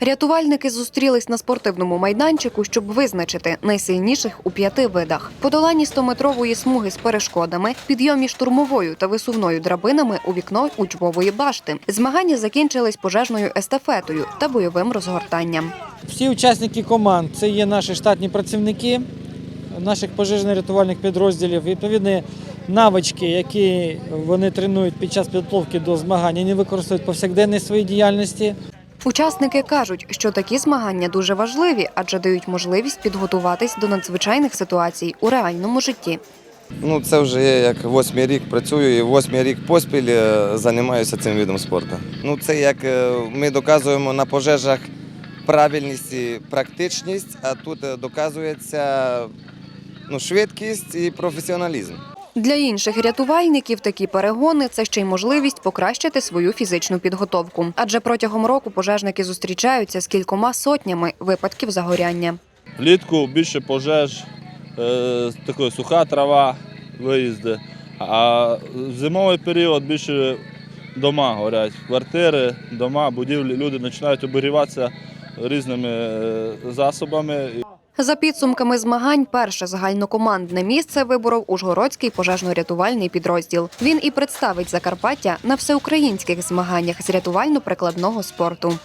Рятувальники зустрілись на спортивному майданчику, щоб визначити найсильніших у п'яти видах: подоланні 100-метрової смуги з перешкодами, підйомі штурмовою та висувною драбинами у вікно учбової башти. Змагання закінчились пожежною естафетою та бойовим розгортанням. Всі учасники команд це є наші штатні працівники наших пожежно-рятувальних підрозділів. Відповідні навички, які вони тренують під час підготовки до змагань, вони використовують в повсякденній своїй діяльності. Учасники кажуть, що такі змагання дуже важливі, адже дають можливість підготуватись до надзвичайних ситуацій у реальному житті. Ну, це вже я як восьмий рік працюю і восьмий рік поспіль е, займаюся цим видом спорту. Ну, це як е, ми доказуємо на пожежах правильність і практичність, а тут е, доказується ну, швидкість і професіоналізм. Для інших рятувальників такі перегони це ще й можливість покращити свою фізичну підготовку. Адже протягом року пожежники зустрічаються з кількома сотнями випадків загоряння. Влітку більше пожеж, е, така суха трава, виїзди. А в зимовий період більше дома горять. Квартири, дома, будівлі. Люди починають обігріватися різними е, засобами. За підсумками змагань, перше загальнокомандне місце виборов Ужгородський пожежно-рятувальний підрозділ. Він і представить Закарпаття на всеукраїнських змаганнях з рятувально-прикладного спорту.